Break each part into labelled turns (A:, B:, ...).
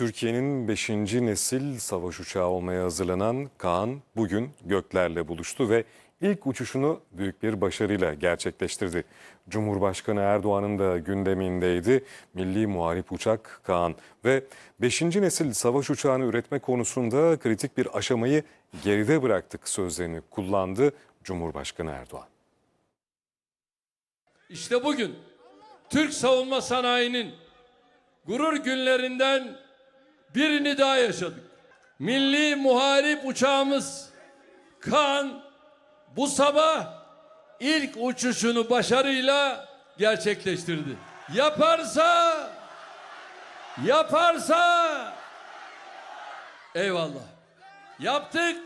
A: Türkiye'nin 5. nesil savaş uçağı olmaya hazırlanan Kaan bugün göklerle buluştu ve ilk uçuşunu büyük bir başarıyla gerçekleştirdi. Cumhurbaşkanı Erdoğan'ın da gündemindeydi. Milli Muharip Uçak Kaan ve 5. nesil savaş uçağını üretme konusunda kritik bir aşamayı geride bıraktık sözlerini kullandı Cumhurbaşkanı Erdoğan.
B: İşte bugün Türk savunma sanayinin gurur günlerinden birini daha yaşadık. Milli muharip uçağımız Kaan bu sabah ilk uçuşunu başarıyla gerçekleştirdi. Yaparsa yaparsa eyvallah. Yaptık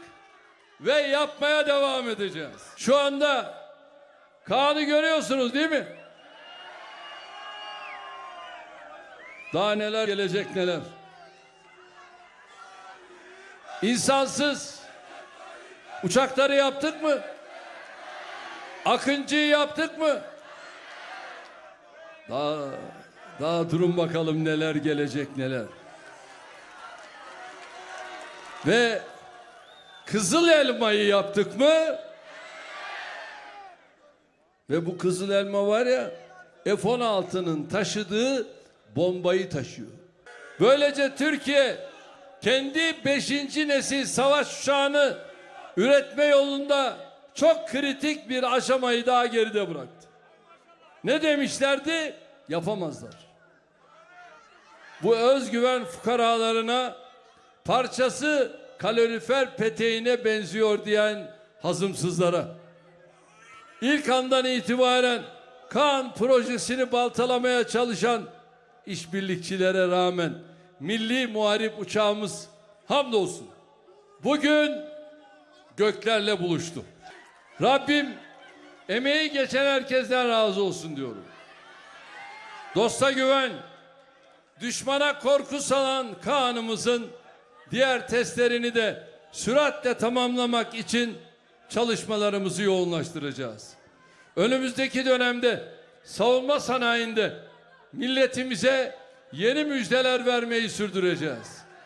B: ve yapmaya devam edeceğiz. Şu anda Kaan'ı görüyorsunuz değil mi? Daha neler gelecek neler. İnsansız uçakları yaptık mı? Akıncı'yı yaptık mı? Daha daha durun bakalım neler gelecek neler. Ve Kızıl Elma'yı yaptık mı? Ve bu kızıl elma var ya F-16'nın taşıdığı bombayı taşıyor. Böylece Türkiye kendi 5. nesil savaş uçağını üretme yolunda çok kritik bir aşamayı daha geride bıraktı. Ne demişlerdi? Yapamazlar. Bu özgüven fukaralarına parçası kalorifer peteğine benziyor diyen hazımsızlara İlk andan itibaren Kaan projesini baltalamaya çalışan işbirlikçilere rağmen milli muharip uçağımız hamdolsun bugün göklerle buluştu. Rabbim emeği geçen herkesten razı olsun diyorum. Dosta güven, düşmana korku salan Kaan'ımızın diğer testlerini de süratle tamamlamak için çalışmalarımızı yoğunlaştıracağız. Önümüzdeki dönemde savunma sanayinde milletimize yeni müjdeler vermeyi sürdüreceğiz.